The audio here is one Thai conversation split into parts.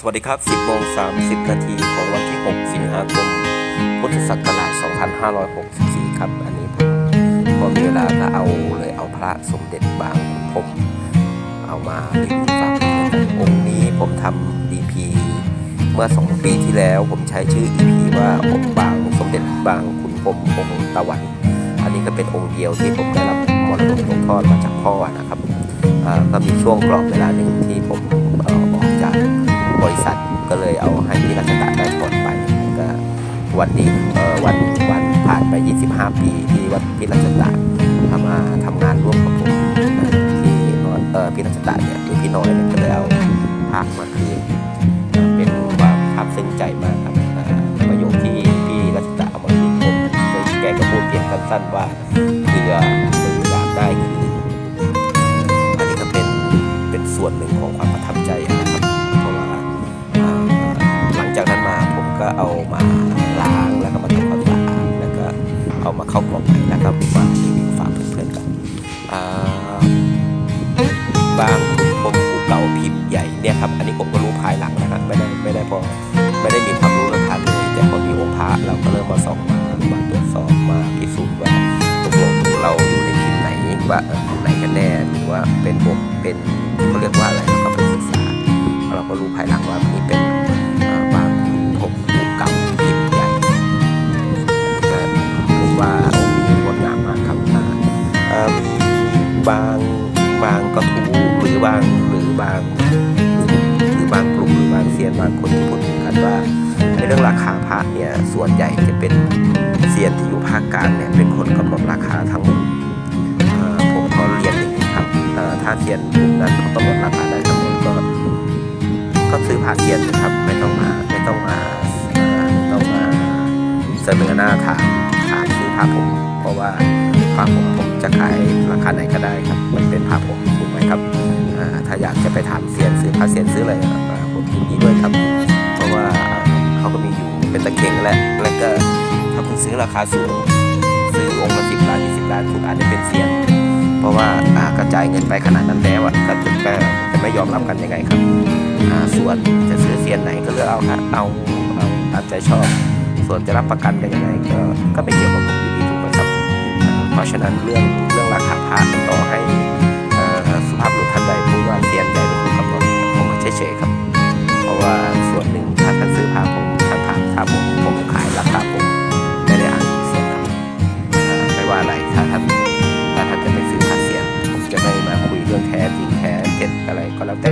สวัสดีครับ 10โมง30 นาทีของวันที่ 6 สิงหาคม พุทธศักราช 2564 ครับ อันนี้ผมพอมีเวลาก็เอาเลยเอาพระสมเด็จบางขุนพรมเอามารีวิวฝากเพื่อนกันองค์นี้ผมทำ DP เมื่อ 2 ปีที่แล้วผมใช้ชื่อ EP ว่าองค์บางสมเด็จบางขุนพรมองค์ตะวัน อันนี้ก็เป็นองค์เดียวที่ผมได้รับมรดกตกทอดมาจากพ่อนะครับก็มีช่วงกรอบเวลาหนึ่งที่ผม ก็เลยเอาให้พี่รัชตะได้ถอนไปก็วันนี้เออวันวันผ่านไป 25 ปีที่วัดพี่รัชตะทำมาทำงานร่วมกับผมที่นอยเออพี่รัชตะเนี่ยหรือพี่น้อยเนี่ยก็เลยเอาภาคมาคืนเป็นความภาพซึ้งใจมากครับประโยคที่พี่รัชตะเอามาคืนผมแกก็พูดเพียงสั้นๆว่าเผื่อมึงอยากได้คืนอันนี้ก็เป็นเป็นส่วนหนึ่งของความประทับใจ ก็เอามาล้างแล้วก็มาทำความสะอาดแล้วก็เอามาเข้ากล่องใหม่แล้วก็มารีวิวฝากเพื่อนๆกันบางคุณผมกูเก่าพิมพ์ใหญ่เนี่ยครับอันนี้ผมก็รู้ภายหลังนะครับไม่ได้ไม่ได้พอไม่ได้มีความรู้เรื่องพระเลยแต่พอมีองค์พระเราก็เริ่มมาส่องมามาตรวจสอบมาพิสูจน์ว่าตกลงเราอยู่ในพิมพ์ไหนว่าเออไหนกันแน่หรือว่าเป็นบกเป็นเขาเรียกว่าอะไรเราก็ไปศึกษาเราก็รู้ภายหลังว่า บางบางกระทู้หรือบางหรือบางหรือบางกลุ่มหรือบางเซียนบางคนที่พูดถึงกันว่าในเรื่องราคาพระเนี่ยส่วนใหญ่จะเป็นเซียนที่อยู่ภาคกลางเนี่ยเป็นคนกำหนดราคาทั้งหมดผมขอเรียนอย่างนี้ครับถ้าเซียนกลุ่มนั้นเขากำหนดราคาได้ทั้งหมดก็ก็ซื้อพาเทียนนะครับไม่ต้องมาไม่ต้องมาต้องมาเสนอหน้าถามถามซื้อพาผม เพราะว่า พาผมผมจะขายราคาไหนก็ได้ครับ มันเป็นพาผมถูกไหมครับถ้าอยากจะไปถามเซียนซื้อพาเซียนซื้ออะไรผมยินดีด้วยครับ เพราะว่าเขาก็มีอยู่เป็นตะเข่งแหละแล้วก็ถ้าคุณซื้อราคาสูงซื้อองค์ละสิบล้านยี่สิบล้านคุณอาจจะเป็นเซียน เพราะว่ากระจายเงินไปขนาดนั้นแล้วอะก็จะจะไม่ยอมรับกันยังไงครับส่วนจะซื้อเซียนไหนก็เลือกเอาครับเอาเอาตามใจชอบ ส่วนจะรับประกันกันยังไงก็ก็ไม่เกี่ยวกับผม ราะฉะนั้นเรื่องเรื่องราคาพระต่อให้สุภาพบุรุษท่านใดพูดว่าเซียนใหญ่เป็นผู้กำหนดผมก็เฉยๆครับ เพราะว่าส่วนหนึ่งถ้าท่านซื้อพระผมท่านถามถ้าผมผมขายราคาผมไม่ได้อ่านเซียนครับไม่ว่าอะไรถ้าท่านถ้าท่านจะไปซื้อพระเซียนผมจะไม่มาคุยเรื่องแท้จริงแท้เท็จอะไรก็แล้วแต่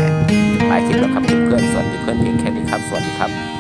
หลายคลิปแล้วครับเพื่อนๆสวัสดีเพื่อนเพียงแค่นี้ครับสวัสดีครับ